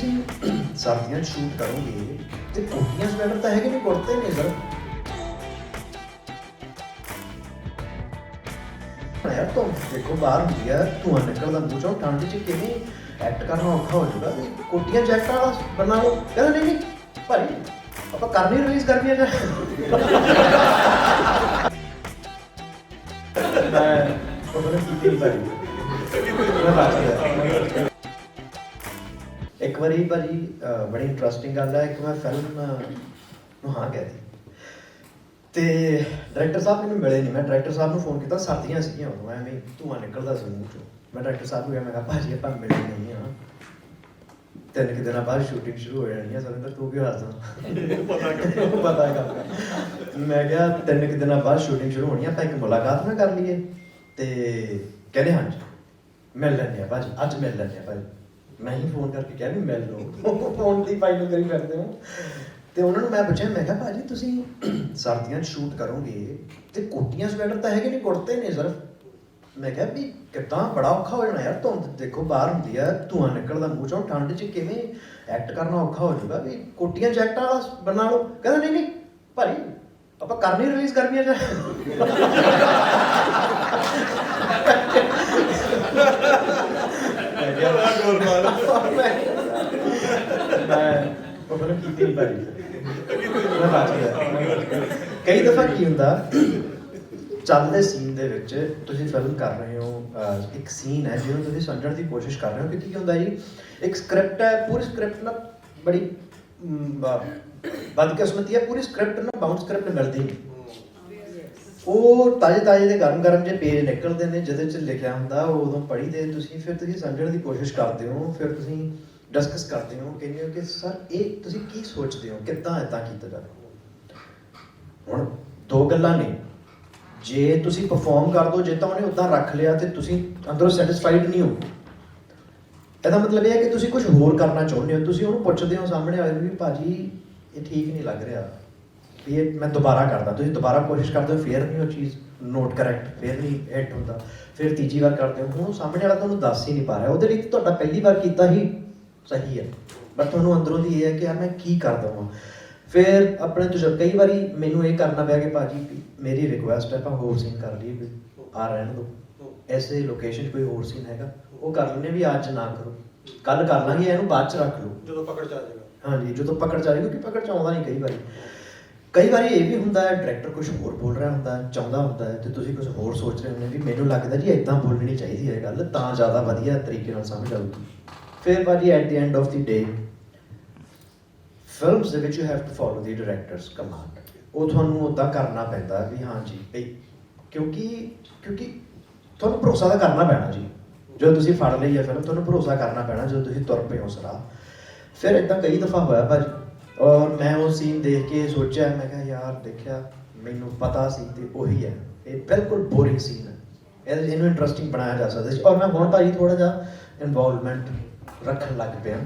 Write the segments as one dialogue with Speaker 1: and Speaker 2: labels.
Speaker 1: ਤੁਸੀਂ? ਸਰਦੀਆਂ ਸ਼ੂਟ ਕਰੋਗੇ। ਤੇ ਕੋਟੀਆਂ ਸਵੈਟਰ ਤਾਂ ਹੈਗੇ ਨਹੀਂ ਕੁੜਤੇ ਨੇ ਸਰ ਯਾਰ ਤੋਂ ਦੇਖੋ ਬਾਹਰ ਹੁੰਦੀ ਆ ਧੂਆਂ ਨਿਕਲਦਾ ਮੂੰਹ ਚੋਂ ਠੰਡ 'ਚ ਕਿਵੇਂ ਐਕਟ ਕਰਨਾ ਔਖਾ ਹੋ ਜਾਊਗਾ। ਵੀ ਕੋਟੀਆਂ ਜੈਕਟਾਂ ਵਾਲਾ ਬਣਾ ਲਓ। ਕਹਿੰਦਾ ਨਹੀਂ ਨਹੀਂ ਭਾਈ ਆਪਾਂ ਕਰਨੀ ਰਿਲੀਜ਼ ਕਰਨੀ ਆ ਜਾਂ? ਮੈਂ ਉਹ ਨੇ ਕੀਤੀ ਨਹੀਂ ਭਾਈ ਇੱਕ ਵਾਰੀ ਭਾਜੀ ਬੜੀ ਇੰਟਰਸਟਿੰਗ ਗੱਲ ਹੈ ਕਿ ਮੈਂ ਫਿਲਮ ਨੂੰ ਹਾਂ ਕਹਿ ਦਿੱਤੀ। ਤੇ ਡਾਇਰੈਕਟਰ ਸਾਹਿਬ ਮੈਨੂੰ ਮਿਲੇ ਨਹੀਂ ਮੈਂ ਡਾਇਰੈਕਟਰ ਸਾਹਿਬ ਨੂੰ ਫੋਨ ਕੀਤਾ ਸਰਦੀਆਂ ਸੀਗੀਆਂ ਉਦੋਂ ਐਵੇਂ ਧੂੰਆਂ ਨਿਕਲਦਾ ਸੀ ਮੂੰਹ ਚੋਂ। ਮੈਂ ਡਾਇਰੈਕਟਰ ਸਾਹਿਬ ਨੂੰ ਕਿਹਾ ਮੈਂ ਕਿਹਾ ਭਾਜੀ ਆਪਾਂ ਮਿਲੇ ਨਹੀਂ ਆ। ਤਿੰਨ ਕੁ ਦਿਨਾਂ ਬਾਅਦ ਸ਼ੂਟਿੰਗ ਸ਼ੁਰੂ ਹੋ ਜਾਣੀ ਹੈ ਸਰਿੰਦਰ ਤੂੰ ਕਿਉਂ ਹੱਸਦਾ? ਪਤਾ ਪਤਾ ਹੈ ਗੱਲ ਮੈਂ ਕਿਹਾ ਤਿੰਨ ਕੁ ਦਿਨਾਂ ਬਾਅਦ ਸ਼ੂਟਿੰਗ ਸ਼ੁਰੂ ਹੋਣੀ ਆ ਆਪਾਂ ਇੱਕ ਮੁਲਾਕਾਤ ਨਾ ਕਰ ਲਈਏ। ਤੇ ਕਹਿੰਦੇ ਹਾਂਜੀ ਮਿਲ ਲੈਂਦੇ ਆ ਭਾਜੀ ਅੱਜ ਮਿਲ ਲੈਂਦੇ ਆ ਭਾਜੀ। ਮੈਂ ਹੀ ਫੋਨ ਕਰਕੇ ਕਿਹਾ ਵੀ ਮਿਲ ਲਓ। ਫੋਨ ਦੀ ਫਾਈਲ ਕਰੀ ਫਿਰਦੇ ਹੋ। ਤੇ ਉਹਨਾਂ ਨੂੰ ਮੈਂ ਪੁੱਛਿਆ, ਮੈਂ ਕਿਹਾ, ਭਾਜੀ, ਤੁਸੀਂ ਸਰਦੀਆਂ 'ਚ ਸ਼ੂਟ ਕਰੋਗੇ ਤੇ ਕੋਟੀਆਂ ਸਵੈਟਰ ਤਾਂ ਹੈਗੇ ਨਹੀਂ ਕੁੜਤੇ ਨੇ ਸਿਰਫ। ਮੈਂ ਕਿਹਾ, ਵੀ ਕਿੱਦਾਂ? ਬੜਾ ਔਖਾ ਹੋ ਜਾਣਾ ਯਾਰ, ਧੁੰਦ ਦੇਖੋ ਬਾਹਰ ਹੁੰਦੀ ਆ, ਧੂਆਂ ਨਿਕਲਦਾ ਮੂੰਹ ਚੋਂ, ਠੰਡ 'ਚ ਕਿਵੇਂ ਐਕਟ ਕਰਨਾ ਔਖਾ ਹੋ ਜਾਊਗਾ? ਵੀ ਕੋਟੀਆਂ ਜੈਕਟਾਂ ਵਾਲਾ ਬਣਾ ਲਓ। ਕਹਿੰਦਾ, ਨਹੀਂ ਨਹੀਂ ਭਾਈ ਆਪਾਂ ਕਰਨੀ ਰਿਲੀਜ਼ ਕਰਨੀ ਆ ਜਾਂ ਮੈਂ ਉਹ ਮੈਨੂੰ ਕੀਤੀ ਨਹੀਂ ਭਾਜੀ ਮੈਂ ਬਾਤ ਕਰ ਕਈ ਦਫਾ ਕੀ ਹੁੰਦਾ ਚੱਲਦੇ ਸੀਨ ਦੇ ਵਿੱਚ ਤੁਸੀਂ ਫਿਲਮ ਕਰ ਰਹੇ ਹੋ ਅਹ ਇੱਕ ਸੀਨ ਹੈ ਜਿਹਨੂੰ ਤੁਸੀਂ ਸਮਝਣ ਦੀ ਕੋਸ਼ਿਸ਼ ਕਰ ਰਹੇ ਹੋ ਕਿ ਕੀ ਹੁੰਦਾ ਜੀ। ਇੱਕ ਸਕ੍ਰਿਪਟ ਹੈ ਪੂਰੀ ਸਕ੍ਰਿਪਟ ਨਾ ਬੜੀ ਮ, ਬ- ਬਦਕਿਸਮਤੀ ਹੈ ਪੂਰੀ ਸਕ੍ਰਿਪਟ ਨਾ ਬਾਉਂਡ ਸਕ੍ਰਿਪਟ ਮਿਲਦੀ ਨਹੀਂ। ਉਹ ਤਾਜੇ ਤਾਜੇ ਦੇ ਗਰਮ ਗਰਮ ਜੇ ਪੇਜ ਨਿਕਲਦੇ ਨੇ ਜਿਹਦੇ ਚ ਲਿਖਿਆ ਹੁੰਦਾ, ਉਹ ਉਦੋਂ ਪੜ੍ਹੀ ਤੇ ਤੁਸੀਂ, ਫਿਰ ਤੁਸੀਂ ਸਮਝਣ ਦੀ ਕੋਸ਼ਿਸ਼ ਕਰਦੇ ਹੋ, ਫਿਰ ਤੁਸੀਂ ਡਿਸਕਸ ਕਰਦੇ ਹੋ, ਕਹਿੰਦੇ ਹੋ ਕਿ ਸਰ ਇਹ ਤੁਸੀਂ ਕੀ ਸੋਚਦੇ ਹੋ? ਕਿੱਦਾਂ ਇਦਾਂ ਕੀਤਾ ਜਾਵੇ? ਹੁਣ ਦੋ ਗੱਲਾਂ ਨੇ। ਜੇ ਤੁਸੀਂ ਪਰਫਾਰਮ ਕਰ ਦੋ, ਜੇ ਤਾਂ ਉਹਨੇ ਉਦਾਂ ਰੱਖ ਲਿਆ ਤੇ ਤੁਸੀਂ ਅੰਦਰੋਂ ਸੈਟੀਸਫਾਈਡ ਨਹੀਂ ਹੋ। ਇਹਦਾ ਮਤਲਬ ਇਹ ਹੈ ਕਿ ਤੁਸੀਂ ਕੁਝ ਹੋਰ ਕਰਨਾ ਚਾਹੁੰਦੇ ਹੋ। ਤੁਸੀਂ ਉਹਨੂੰ ਪੁੱਛਦੇ ਹੋ ਸਾਹਮਣੇ ਵਾਲੇ ਨੂੰ ਵੀ, ਭਾਜੀ, ਇਹ ਠੀਕ ਨਹੀਂ ਲੱਗ ਰਿਹਾ। ਇਹ ਮੈਂ ਦੁਬਾਰਾ ਕਰਦਾ। ਤੁਸੀਂ ਦੁਬਾਰਾ ਕੋਸ਼ਿਸ਼ ਕਰਦੇ ਹੋ ਫੇਰ ਨਹੀਂ ਉਹ ਚੀਜ਼ ਨੋਟ ਕਰੈਕਟ ਫੇਰ ਨਹੀਂ ਹਿੱਟ ਹੁੰਦਾ। ਫਿਰ ਤੀਜੀ ਵਾਰ ਕਰਦੇ ਹੋ। ਉਹ ਸਾਹਮਣੇ ਵਾਲਾ ਤੁਹਾਨੂੰ ਦੱਸ ਹੀ ਨਹੀਂ ਪਾ ਰਿਹਾ। ਉਹਦੇ ਲਈ ਤੁਹਾਡਾ ਪਹਿਲੀ ਵਾਰ ਕੀਤਾ ਹੀ ਸਹੀ ਹੈ। ਪਰ ਤੁਹਾਨੂੰ ਅੰਦਰੋਂ ਦੀ ਇਹ ਹੈ ਕਿ ਯਾਰ ਮੈਂ ਕੀ ਕਰਦਾ ਹਾਂ ਫਿਰ ਆਪਣੇ ਤੁਜ ਕਈ ਵਾਰੀ ਮੈਨੂੰ ਇਹ ਕਰਨਾ ਪਿਆ ਕਿ ਭਾਜੀ ਮੇਰੀ ਰਿਕੁਐਸਟ ਹੈ ਆਪਾਂ ਹੋਰ ਸੀਨ ਕਰ ਲਈਏ ਵੀ ਆ ਰਹਿਣ ਦਿਓ। ਐਸੇ ਲੋਕੇਸ਼ਨ 'ਚ ਕੋਈ ਹੋਰ ਸੀਨ ਹੈਗਾ। ਉਹ ਕਰ ਲੈਣੇ ਵੀ ਅੱਜ ਨਾ ਕਰੋ। ਕੱਲ ਕਰ ਲਾਂਗੇ ਇਹਨੂੰ ਬਾਅਦ 'ਚ ਰੱਖ ਲਓ।
Speaker 2: ਜਦੋਂ ਪਕੜ ਚ ਆ ਜਾਏਗਾ।
Speaker 1: ਹਾਂਜੀ ਜਦੋਂ ਪਕੜ ਚ ਆ ਕਿਉਂਕਿ ਪਕੜ ਚ ਆਉਂਦਾ ਨਹੀਂ ਕਈ ਵਾਰੀ। ਕਈ ਵਾਰੀ ਇਹ ਵੀ ਹੁੰਦਾ ਹੈ ਡਾਇਰੈਕਟਰ ਕੁਝ ਹੋਰ ਬੋਲ ਰਿਹਾ ਹੁੰਦਾ ਹੈ ਚਾਹੁੰਦਾ ਹੁੰਦਾ ਹੈ ਤੇ ਤੁਸੀਂ ਕੁਝ ਹੋਰ ਸੋਚ ਰਹੇ ਹੁੰਦੇ ਵੀ ਮੈਨੂੰ ਲੱਗਦਾ ਜੀ ਇਦਾਂ ਬੋਲਣੀ ਚਾਹੀਦੀ ਹੈ ਗੱਲ, ਤਾਂ ਜ਼ਿਆਦਾ ਵਧੀਆ ਤਰੀਕੇ ਨਾਲ ਸਮਝ ਆਊਗੀ। ਫਿਰ ਬਾਜੀ at the end of the day films ਦੇ ਵਿੱਚ you have to follow the directors command ਉਹ ਤੁਹਾਨੂੰ ਉਦਾਂ ਕਰਨਾ ਪੈਂਦਾ ਵੀ ਹਾਂ ਜੀ ਭਈ ਕਿਉਂਕਿ ਕਿਉਂਕਿ ਤੁਹਾਨੂੰ ਭਰੋਸਾ ਤਾਂ ਕਰਨਾ ਪੈਣਾ ਜੀ। ਜਦੋਂ ਤੁਸੀਂ ਫੜ ਲਈ ਹੈ ਫਿਲਮ ਤੁਹਾਨੂੰ ਭਰੋਸਾ ਕਰਨਾ ਪੈਣਾ ਜਦੋਂ ਤੁਸੀਂ ਤੁਰ ਪਏ ਹੋ ਸਰਾ ਫਿਰ ਇਦਾਂ ਕਈ ਦਫਾ ਹੋਇਆ ਭਾਜੀ ਔਰ ਮੈਂ ਉਹ ਸੀਨ ਦੇਖ ਕੇ ਸੋਚਿਆ, ਮੈਂ ਕਿਹਾ, ਯਾਰ, ਦੇਖਿਆ, ਮੈਨੂੰ ਪਤਾ ਸੀ ਤੇ ਉਹੀ ਹੈ। ਇਹ ਬਿਲਕੁਲ ਬੋਰਿੰਗ ਸੀਨ ਹੈ। ਇਹ- ਇਹਨੂੰ ਇੰਟਰਸਟਿੰਗ ਬਣਾਇਆ ਜਾ ਸਕਦਾ ਸੀ। ਔਰ ਮੈਂ ਹੁਣ ਭਾਜੀ ਥੋੜਾ ਜਿਹਾ ਇਨਵੋਲਵਮੈਂਟ ਰੱਖਣ ਲੱਗ ਪਿਆ।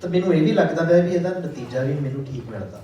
Speaker 1: ਤਾਂ ਮੈਨੂੰ ਇਹ ਵੀ ਲੱਗਦਾ ਪਿਆ ਵੀ ਇਹਦਾ ਨਤੀਜਾ ਵੀ ਮੈਨੂੰ ਠੀਕ ਮਿਲਦਾ।